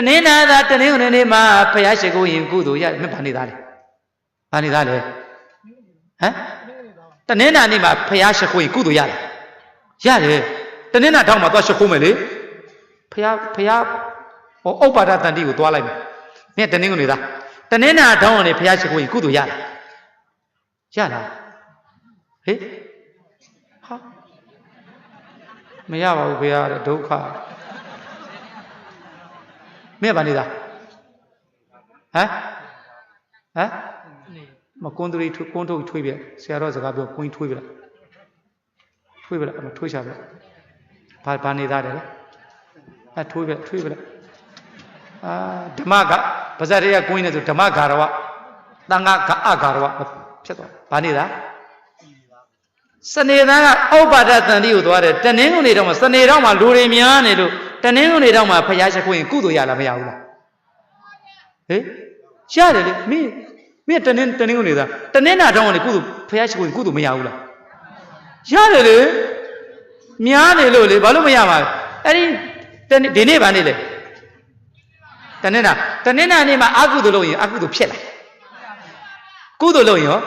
တနင်္လာသာတနင်္ဂနွေနေ့မှာဖယားရှိခိုးရင်ကုသိုလ်ရမဘာနေသားလဲဘာနေသားလဲဟမ်တနင်္လာနေ့မှာဖယားရှိခိုးရင်ကုသိုလ်ရတယ်ရတယ်တနင်္လာထောက်မှာသွားရှိခိုးမယ်လေဖယားဖယားဟောဥပ္ပါဒတန်တိကိုသွားလိုက်မယ်မြတ်တနင်္ဂနွေသားတနင်္လာထောက်ကနေဖယားရှိခိုးရင်ကုသိုလ်ရတယ်ရလားဟေးဟာမရပါဘူးဖယားတဲ့ဒုက္ခ မြတ်ဗာနေတာဟမ်ဟမ်မကွန်းတူရီထွကွန်းထုတ်ထွေးပြဆရာတော်စကားပြောကွင်းထွေးပြလားထွေးပြလားအမထွေးချပြဘာဘာနေသားတယ်လဲအဲထွေးပြထွေးပြအာဓမ္မကပါဇာတွေကကွင်းနေဆိုဓမ္မဂါရဝတန်ခါကအဂါရဝဖြစ်သွားဘာနေတာစနေသားကဩပါဒတန်တိကိုသွားတယ်တနင်္ဂနွေတော့မှစနေတော့မှလူတွေများနေလို့ တနင်္ဂနွေတော့မှဖျားရှိခိုးရင်ကုသိုလ်ရလားမရဘူးလားဟေးရတယ်လေမင်းမင်းတနင်္တနင်္ဂနွေသားတနင်္လာတော့ကနေကုသိုလ်ဖျားရှိခိုးရင်ကုသိုလ်မရဘူးလားရတယ်လေများနေလို့လေဘာလို့မရမှာလဲအဲ့ဒီတနေ့ဒီနေ့ဗာနေလေတနင်္လာတနင်္လာနေ့မှာအကုသိုလ်လုပ်ရင်အကုသိုလ်ဖြစ်လာကုသိုလ်လုပ်ရင်ရော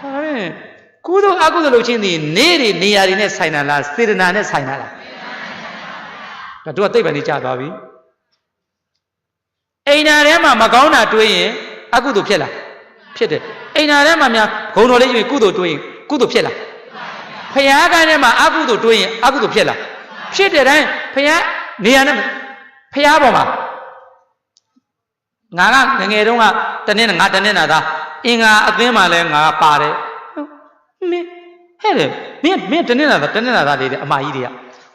ဟာရင်ကုသိုလ်အကုသိုလ်လုပ်ခြင်းဒီနေ့တွေနေရာတွေနဲ့ဆိုင်တာလားစေတနာနဲ့ဆိုင်တာလားဒါ တို့ကသိပ္ပံနေကြသွားပြီအိမ်နာထဲမှာမကောင်းတာတွေးရင်အကုသိုလ်ဖြစ်လားဖြစ်တယ်အိမ်နာထဲမှာများဂုံတော်လေးယူရင်ကုသိုလ်တွေးရင်ကုသိုလ်ဖြစ်လားဖယားကန်းထဲမှာအကုသိုလ်တွေးရင်အကုသိုလ်ဖြစ်လားဖြစ်တဲ့တိုင်းဖယားနေရာနဲ့ဖယားပေါ်မှာငါကငငယ်တုန်းကတနေ့ငါတနေ့နာသားအင်္ဂါအသင်းမှာလဲငါပါတယ်မင်းဟဲ့လေမင်းမင်းတနေ့နာသားတနေ့နာသားလေးတဲ့အမကြီးတွေက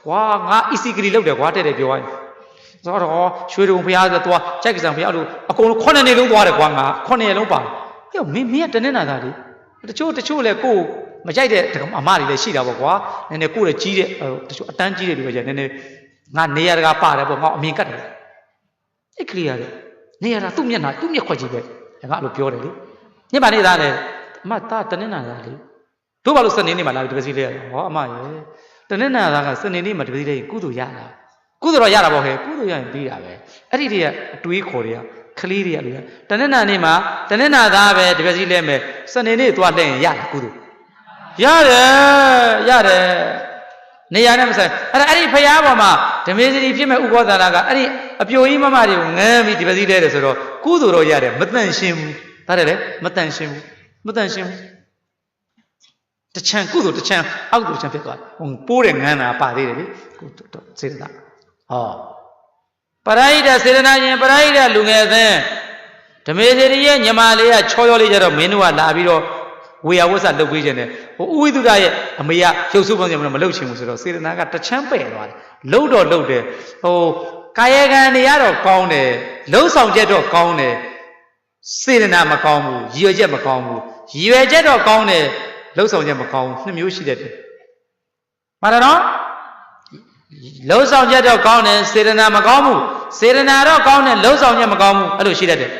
ကွာငါအီစီဂရီလောက်တယ်ကွာတဲ့တယ်ပြောရရင်ဆိုတော့ရွှေတုံဖျားဆိုတော့ကြိုက်ကစံဖျားလို့အကုန်လုံးခုနှစ်နေလုံးသွားတယ်ကွာငါခုနှစ်ရက်လုံးပါတယ်ဟဲ့မင်းမင်းကတနေ့နာသားလေးတချို့တချို့လဲကိုယ်မကြိုက်တဲ့အမတွေလည်းရှိတာပေါ့ကွာနည်းနည်းကိုယ်လည်းကြီးတဲ့တချို့အတန်းကြီးတဲ့လူတွေကျနည်းနည်းငါနေရတကာပါတယ်ပေါ့ငါအမြင်ကတ်တယ်အဲ့ကလေးရတယ်နေရတာသူ့မျက်နှာသူ့မျက်ခွက်ကြီးပဲငါအဲ့လိုပြောတယ်လေညပါနေသားလေအမသားတနေ့နာသားလေတို့ဘာလို့စနေနေ့မှာလာပြီးတပည့်စီလေးရဟောအမရေ တနေ့နာသားကစနေနေ့မှာတပည့်စီလေးကုသိုလ်ရလာကုသိုလ်တော့ရတာပေါ့ဟဲ့ကုသိုလ်ရရင်ပြီးတာပဲအဲ့ဒီတည်းကအတွေးခေါ်တွေကကလေးတွေကလူကတနေ့နာနေ့မှာတနေ့နာသားပဲတပည့်စီလဲမယ်စနေနေ့သွားလဲရင်ရတာကုသိုလ်ရတယ်ရတယ်နေရာနဲ့မဆိုင်အဲ့ဒါအဲ့ဒီဖရားပေါ်မှာဓမေစရီဖြစ်မဲ့ဥပောသာနာကအဲ့ဒီအပြိုကြီးမမတွေကိုငမ်းပြီးဒီပစီလဲတယ်ဆိုတော့ကုသိုလ်တော့ရတယ်မတန့်ရှင်းဘူးဒါတယ်လေမတန့်ရှင်းဘူးမတန့်ရှင်းဘူး တချံကုသိုလ်တချံအောက်ကုသိုလ်ချံဖြစ်သွားတယ်ဟိုပိုးတဲ့ငန်းတာပါသေးတယ်လေကုသိုလ်တော့စေတနာဟောပရိဒစေတနာရှင်ပရိဒလူငယ်သင်းဓမေစရီရဲ့ညီမလေးကချောရောလေးကြတော့မင်းတို့ကလာပြီးတော့ဝေယဝဆလုပ်ပေးခြင်းနဲ့ဟိုဥဝိသုဒရဲ့အမေကရုပ်စုပုံစံမလုပ်ချင်ဘူးဆိုတော့စေတနာကတချမ်းပဲ့သွားတယ်လှုပ်တော့လှုပ်တယ်ဟိုကာယကံတွေကတော့ကောင်းတယ်လှုပ်ဆောင်ချက်တော့ကောင်းတယ်စေတနာမကောင်းဘူးရည်ရွယ်ချက်မကောင်းဘူးရည်ရွယ်ချက်တော့ကောင်းတယ် လှုပ်ဆောင်ချက်မကောင်းဘူးနှစ်မျိုးရှိတတ်တယ်မှန်တယ်နော်လှုပ်ဆောင်ချက်တော့ကောင်းတယ်စေတနာမကောင်းဘူးစေတနာတော့ကောင်းတယ်လှုပ်ဆောင်ချက်မကောင်းဘူးအဲ့လိုရှိတတ်တယ်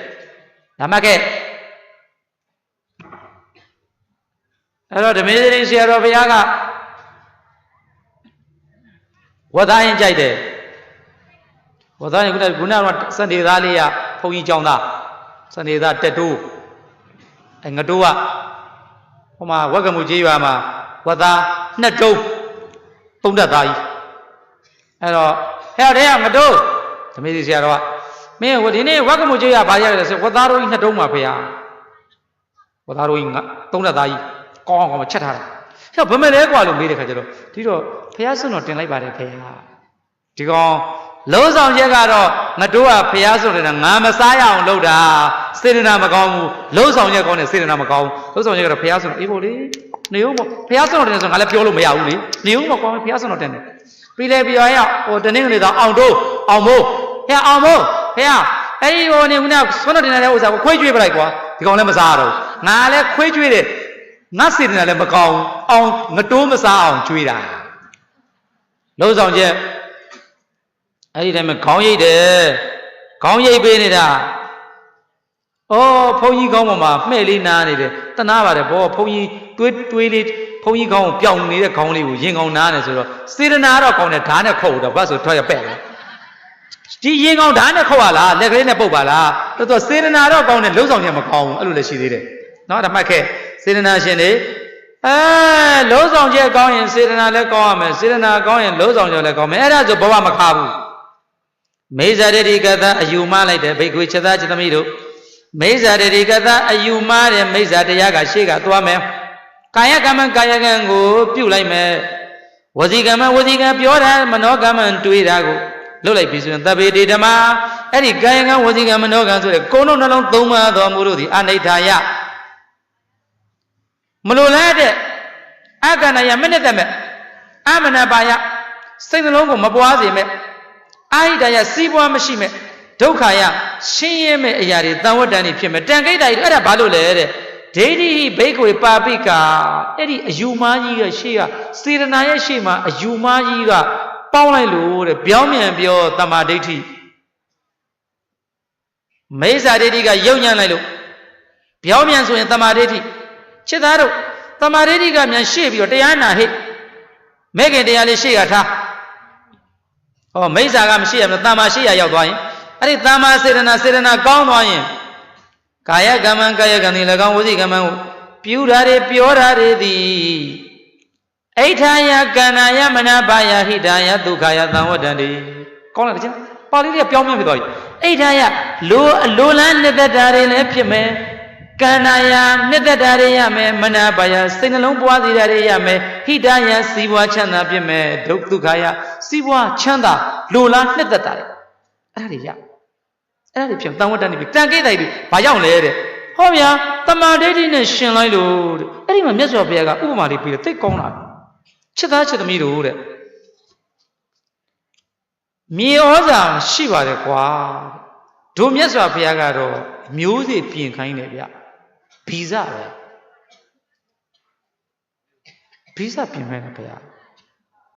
ဒါမှကဲအဲ့တော့ဓမေသရင်ဆရာတော်ဘုရားကဝတ်သားရင်ကြိုက်တယ်ဝတ်သားရင်ခုနကခုနကစံဒေသားလေးကဘုန်းကြီးကျောင်းသားစံဒေသားတက်တိုးအဲငတိုးကဟို မှာဝက်ကမှုကြီးရွာမှာဝတ်သားနှစ်တုံးသုံးတက်သားကြီးအဲ့တော့ဟဲ့တဲ့ငတိုးဓမေသဆရာတော်ကမင်းဒီနေ့ဝက်ကမှုကြီးရွာဘာရတယ်ဆိုဝတ်သားတို့ကြီးနှစ်တုံးပါဖေဟာဝတ်သားတို့ကြီးသုံးတက်သားကြီးကောင်းအောင်ကောင်းချက်ထားတာဟဲ့ဘယ်မဲ့လဲကွာလို့မေးတဲ့ခါကျတော့ဒီတော့ဖះဆွန်းတော်တင်လိုက်ပါတယ်ဖះဒီကောင် လုံးဆောင်ချက်ကတော့ငါတို့ကဖះဆွန်းတယ်ငါမစားရအောင်လုပ်တာစေတနာမကောင်းဘူးလုံးဆောင်ချက်ကောင်းတယ်စေတနာမကောင်းဘူးလုံးဆောင်ချက်ကတော့ဖះဆွန်းအေးဖို့လေနေဦးပေါ့ဖះဆွန်းတော်တင်ဆိုငါလည်းပြောလို့မရဘူးလေနေဦးပေါ့ကွာဖះဆွန်းတော်တင်တယ်ပြီးလေပြီးရဟိုတနေ့ကနေတော့အောင်တို့အောင်မို့ဖះအောင်မို့ဖះအဲ့ဒီဟိုနေခုနဆွန်းတော်တင်တဲ့ဥစ္စာကိုခွေးကျွေးပလိုက်ကွာဒီကောင်လည်းမစားရတော့ငါလည်းခွေးကျွေးတယ်ငါစေတနာလည်းမကောင်းအောင်ငတိုးမစားအောင်ကျွေးတာလုံးဆောင်ချက် အဲ့ဒီတည်းမှာခေါင်းရိပ်တယ်ခေါင်းရိပ်ပေးနေတာဩဘုန်းကြီးကောင်းပေါ်မှာမှဲ့လေးနားနေတယ်တနာပါတယ်ဘောဘုန်းကြီးတွေးတွေးလေးဘုန်းကြီးကောင်းကိုပျောင်နေတဲ့ခေါင်းလေးကိုရင်ကောင်းနားနေဆိုတော့စေတနာတော့ကောင်းတယ်ဓာတ်နဲ့ခုတ်တော့ဘတ်ဆိုထွက်ရပဲ့တယ်ဒီရင်ကောင်ဓာတ်နဲ့ခုတ်ရလားလက်ကလေးနဲ့ပုတ်ပါလားတော်တော်စေတနာတော့ကောင်းတယ်လုံးဆောင်ချက်မကောင်းဘူးအဲ့လိုလည်းရှိသေးတယ်နော်ဒါမှတ်ခဲ့စေတနာရှင်တွေအဲလုံးဆောင်ချက်ကောင်းရင်စေတနာလည်းကောင်းရမယ်စေတနာကောင်းရင်လုံးဆောင်ချက်လည်းကောင်းမယ်အဲ့ဒါဆိုဘဝမခါဘူး မေဇာရတိကသအယူမလိုက်တယ်ဘိက္ခွေချက်သားချက်သမီးတို့မေဇာရတိကသအယူမတဲ့မေဇာတရားကရှေ့ကသွားမယ်ကာယကမ္မကာယကံကို ပြုတ်လိုက်မယ်ဝစီကမ္မဝစီကံပြောတာမနောကမ္မတွေးတာကိုလှုပ်လိုက်ပြီဆိုရင်သဗ္ဗေတိဓမ္မအဲ့ဒီကာယကံဝစီကံမနောကံဆိုတဲ့ကုန်းလုံးနှလုံးသုံးပါးတော်မူလို့ဒီအနိဋ္ဌာယမလိုလားတဲ့အကန္နယမနစ်သက်မဲ့အမနာပါယစိတ်နှလုံးကိုမပွားစေမဲ့ အာဟိတယစီးပွားမရှိမဲ့ဒုက္ခယရှင်းရဲမဲ့အရာတွေတန်ဝတ္တန်တွေဖြစ်မဲ့တန်ခိတ္တကြီးအဲ့ဒါဘာလို့လဲတဲ့ဒိဋ္ဌိဟိဘိက္ခွေပါပိကာအဲ့ဒီအယူမားကြီးကရှေ့ကစေရနာရဲ့ရှေ့မှာအယူမားကြီးကပေါင်းလိုက်လို့တဲ့ပြောင်းပြန်ပြောတမာဒိဋ္ဌိမိစ္ဆာဒိဋ္ဌိကယုံညံ့လိုက်လို့ပြောင်းပြန်ဆိုရင်တမာဒိဋ္ဌိချစ်သားတို့တမာဒိဋ္ဌိကမြန်ရှေ့ပြီးတော့တရားနာဟိမဲခင်တရားလေးရှေ့ကထား ဟောမိစ္ဆာကမရှိရမလို့တမာရှေ့ရရောက်သွားရင်အဲ့ဒီတမာစေရနာစေရနာကောင်းသွားရင်ကာယကမ္မံကာယကံဒီ၎င်းဝစီကမ္မံကိုပြူတာတွေပြောတာတွေသည်အိဋ္ဌာယကန္နာယမနာပါယဟိတာယဒုက္ခယသံဝတ္တန္တိကောင်းလားတချင်ပါဠိတွေကပြောင်းပြန်ပြသွားပြီအိဋ္ဌာယလိုအလိုလန်းနှစ်သက်တာတွေလည်းဖြစ်မယ် ကန္နာယနှစ်သက်တာတွေရမယ်မနာပါယစိတ်နှလုံးပွားစေတာတွေရမယ်ဟိတာယစီးပွားချမ်းသာဖြစ်မယ်ဒုက္ခဒုက္ခယစီးပွားချမ်းသာလိုလားနှစ်သက်တာတွေအဲ့ဒါတွေရအဲ့ဒါတွေဖြစ်တန်ဝတ္တန်ပြီတန်ကိတ်တိုင်ပြီဘာကြောင့်လဲတဲ့ဟောဗျာတမာဒိဋ္ဌိနဲ့ရှင်လိုက်လို့တဲ့အဲ့ဒီမှာမြတ်စွာဘုရားကဥပမာလေးပြီးတော့သိကောင်းလာချစ်သားချစ်သမီးတို့တဲ့မြေဩဇာရှိပါတယ်ကွာတို့မြတ်စွာဘုရားကတော့မျိုးစေ့ပြင်ခိုင်းတယ်ဗျ ဗီဇပဲဗီဇပြင်ခိုင်းတယ်ဘုရား